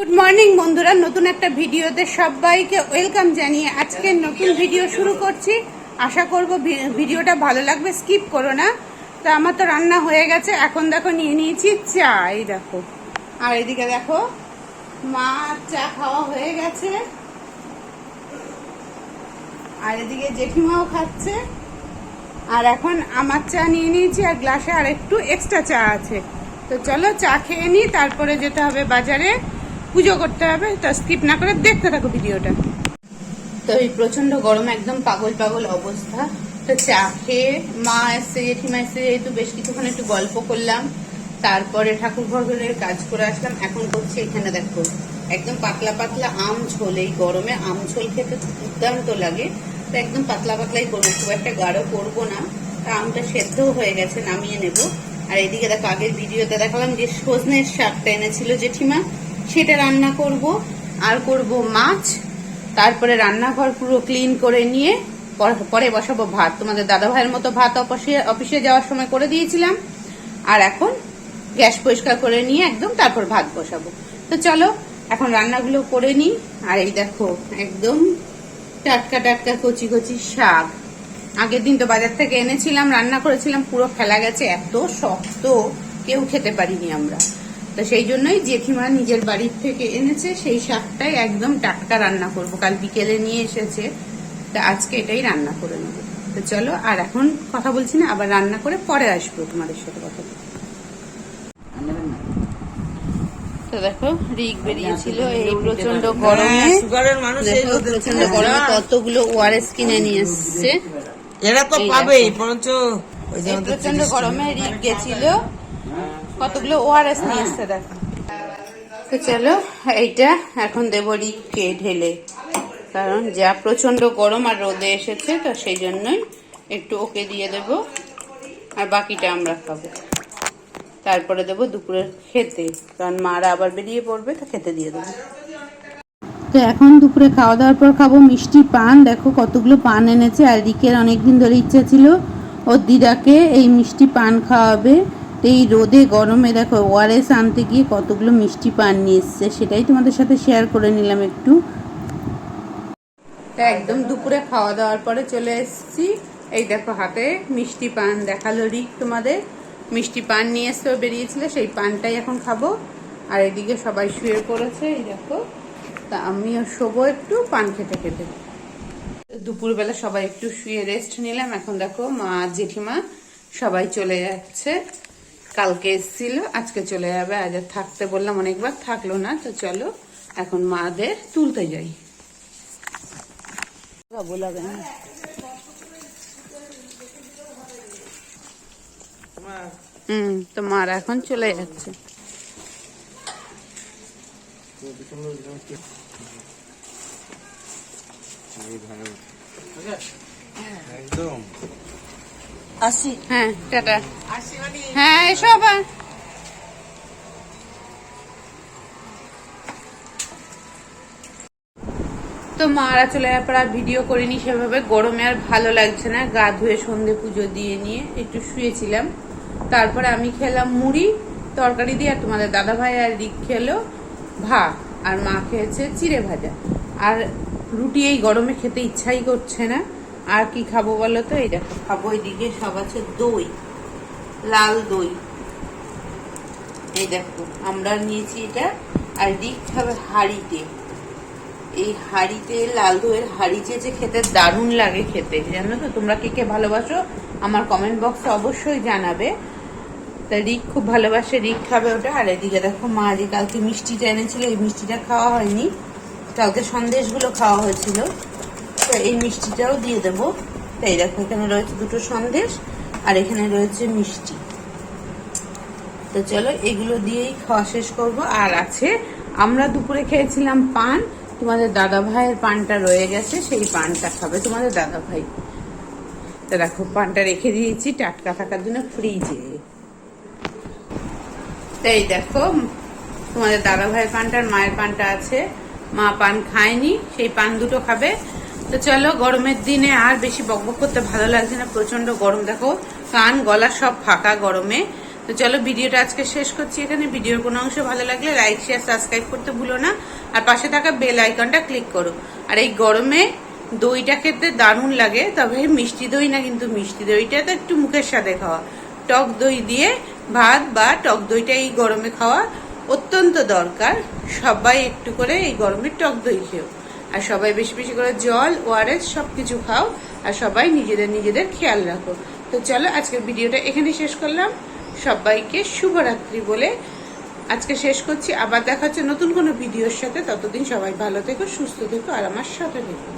Good morning বন্ধুরা। নতুন একটা ভিডিওতে সবাইকে ওয়েলকাম জানিয়ে আজকে নতুন ভিডিও শুরু করছি। আশা করব ভিডিওটা ভালো লাগবে, স্কিপ করো না। তো আমার তো রান্না হয়ে গেছে। এখন দেখো নিয়ে নিয়েছি চা, এই দেখো। আর এদিকে দেখো, মা চা খাওয়া হয়ে গেছে। আর এদিকে জেঠিমাও খাচ্ছে। আর এখন আমার চা নিয়ে নিয়েছি, আর গ্লাসে আর একটু এক্সট্রা চা আছে। তো চলো চা খেয়ে নিই, তারপরে যেতে হবে বাজারে। পুজো করতে হবে, তা স্কিপ না করে দেখতে থাকো ভিডিওটা। তো এই প্রচণ্ড গরম, একদম পাগল পাগল অবস্থা। তো চা খেয়ে মা এসছে, জেঠিমা এসছে যেহেতু বেশ কিছুক্ষণ একটু গল্প করলাম। তারপরে ঠাকুর ঘরের কাজ করে আসলাম, এখন করছি এখানে দেখো, একদম পাতলা পাতলা আম ঝোল। এই গরমে আম ঝোল খেতে দুর্দান্ত লাগে। তো একদম পাতলা পাতলাই করব, খুব একটা গাঢ় করব না। তা আমটা সেদ্ধও হয়ে গেছে, নামিয়ে নেব। আর এদিকে দেখো, আগের ভিডিওতে দেখালাম যে সজনের শাকটা এনেছিল জেঠিমা। সেটা রান্না করব, আর করব মাছ, তারপরে রান্নাঘর পুরো ক্লিন করে নিয়ে পরে বসাবো ভাত। তোমাদের দাদা ভাইয়ের মতো ভাত অফিসে অফিসে যাওয়ার সময় করে দিয়েছিলাম। আর এখন গ্যাস পরিষ্কার করে নিয়ে একদম তারপর ভাত বসাবো। তো চলো, এখন রান্নাগুলো করে নিই। আর এই দেখো, একদম টাটকা টাটকা কচি কচি শাক। আগের দিন তো বাজার থেকে এনেছিলাম, রান্না করেছিলাম, পুরো ফেলা গেছে, এত শক্ত, কেউ খেতে পারিনি আমরা। তো সেই জন্যই জেঠিমা নিজের বাড়ির থেকে এনেছে সেই শাকটাই একদম টাটকা রান্না করব। কাল বিকেলে নিয়ে এসেছে তা আজকে এটাই রান্না করে নেব। তো চলো আর এখন কথা বলছি না আবার রান্না করে পরে আসব তোমাদের সাথে কথা বলতে। তো দেখো রিক বেরিয়েছিল এই প্রচণ্ড গরমে। হ্যাঁ, সুগারের মানুষ এই রোদে প্রচণ্ড গরমে না। কতগুলো ওআরএস কিনে নিয়ে এসছে। এরা তো পাবেই বরঞ্চ ওই যে এই আমাদের প্রচণ্ড গরমে রিক গেছিল। কতগুলো ওআরএস নিয়ে এসছে, দেখো। তো চলো, এইটা এখন দেব রিককে ঢেলে। কারণ যা প্রচণ্ড গরম আর রোদে এসেছে, তো সেই জন্যই একটু ওকে দিয়ে দেব। আর বাকিটা আমরা খাব। তারপরে দেবো দুপুরের খেতে। কারণ মারা আবার বেরিয়ে পড়বে, তো খেতে দিয়ে দেবো। তো এখন দুপুরে খাওয়া দাওয়ার পর খাব মিষ্টি পান। দেখো কতগুলো পান এনেছে। আর রিকের অনেকদিন ধরে ইচ্ছা ছিল, ওর দিদাকে এই মিষ্টি পান খাওয়াবে। এই রোদে, গরমে দেখো, ওয়ারেস আনতে গিয়ে কতগুলো মিষ্টি পান নিয়ে এসছে, সেটাই তোমাদের সাথে শেয়ার করে নিলাম একটু। তা একদম দুপুরে খাওয়া দাওয়ার পরে চলে এসেছি। এই দেখো হাতে মিষ্টি পান দেখাল রিক তোমাদের। মিষ্টি পান নিয়ে এসে ও বেরিয়েছিল, সেই পানটাই এখন খাব। আর এদিকে সবাই শুয়ে পড়েছে, এই দেখো। তা আমিও শোবো একটু, পান খেতে খেতে। দুপুরবেলা সবাই একটু শুয়ে রেস্ট নিলাম। এখন দেখো মা, জেঠিমা সবাই চলে যাচ্ছে। কালকে এসেছিল, আজকে চলে যাবে, আজ আর থাকতে বললাম অনেকবার, থাকল না, তো চলো, এখন মাদের তুলতে যাই। হুম, তো মারা এখন চলে যাচ্ছে। একদম। আসি। হ্যাঁ টাটা। মানে হ্যাঁ এসো আবার। তো মারা চলে যাওয়ার পর আর ভিডিও করিনি সেভাবে গরমে আর ভালো লাগছে না। গা ধুয়ে সন্ধে পুজো দিয়ে নিয়ে একটু শুয়েছিলাম। তারপরে আমি খেলাম মুড়ি তরকারি দিয়ে আর তোমাদের দাদা ভাই আর রিক খেলো ভাত আর মা খেয়েছে চিড়ে ভাজা। আর রুটি এই গরমে খেতে ইচ্ছাই করছে না। আর কি খাব বলো তো? এই দেখো, খাব এদিকে, সব আছে দই, লাল দই। এই দেখো, আমরা নিয়েছি এটা, আর রিক খাবে হাড়িতে এই হাড়িতে লাল দইয়ের হাড়ি যে খেতে দারুণ লাগে খেতে, জানো তো? তোমরা কে কে ভালোবাসো, আমার কমেন্ট বক্সে অবশ্যই জানাবে। তা রিক খুব ভালোবাসে, রিক খাবে ওটা। আর এদিকে দেখো মা, যে কালকে মিষ্টিটা এনেছিল, এই মিষ্টিটা খাওয়া হয়নি। কালকে সন্দেশগুলো খাওয়া হয়েছিল। তো এই মিষ্টিটাও দিয়ে দেবো। তাই দেখো, এখানে রয়েছে দুটো সন্দেশ, আর এখানে রয়েছে মিষ্টি। তো চলো, এগুলো দিয়েই খাওয়া শেষ করব। আর আছে, আমরা দুপুরে খেয়েছিলাম পান। তোমাদের দাদা ভাইয়ের পানটা রয়ে গেছে, সেই পানটা খাবে তোমাদের দাদা ভাই তো দেখো, পানটা রেখে দিয়েছি, টাটকা থাকার জন্য ফ্রিজে। তাই দেখো, তোমাদের দাদা ভাইয়ের পানটা মায়ের পানটা আছে। মা পান খায়নি, সেই পান দুটো খাবে। তো চলো, গরমের দিনে আর বেশি বকবক করতে ভালো লাগছে না প্রচণ্ড গরম। দেখো, কান, গলা সব ফাঁকা গরমে। তো চলো, ভিডিওটা আজকে শেষ করছি এখানে। ভিডিওর কোনো অংশ ভালো লাগলে লাইক শেয়ার সাবস্ক্রাইব করতে ভুলো না। আর পাশে থাকা বেল আইকনটা ক্লিক করো। আর এই গরমে দইটা খেতে দারুণ লাগে, তবে মিষ্টি দই না, কিন্তু মিষ্টি দইটা তো একটু মুখের সাথে খাওয়া। টক দই দিয়ে ভাত বা টক দইটা এই গরমে খাওয়া অত্যন্ত দরকার। সবাই একটু করে এই গরমে টক দই খেও। আর সবাই বেশি বেশি করে জল ওআরএস সব কিছু খাও আর সবাই নিজেদের নিজেদের খেয়াল রাখো। তো চলো আজকের ভিডিওটা এখানে শেষ করলাম। সবাইকে শুভরাত্রি বলে আজকে শেষ করছি। আবার দেখা হচ্ছে নতুন কোনো ভিডিওর সাথে। ততদিন সবাই ভালো থেকো, সুস্থ থেকো আর আমার সাথে থেকো।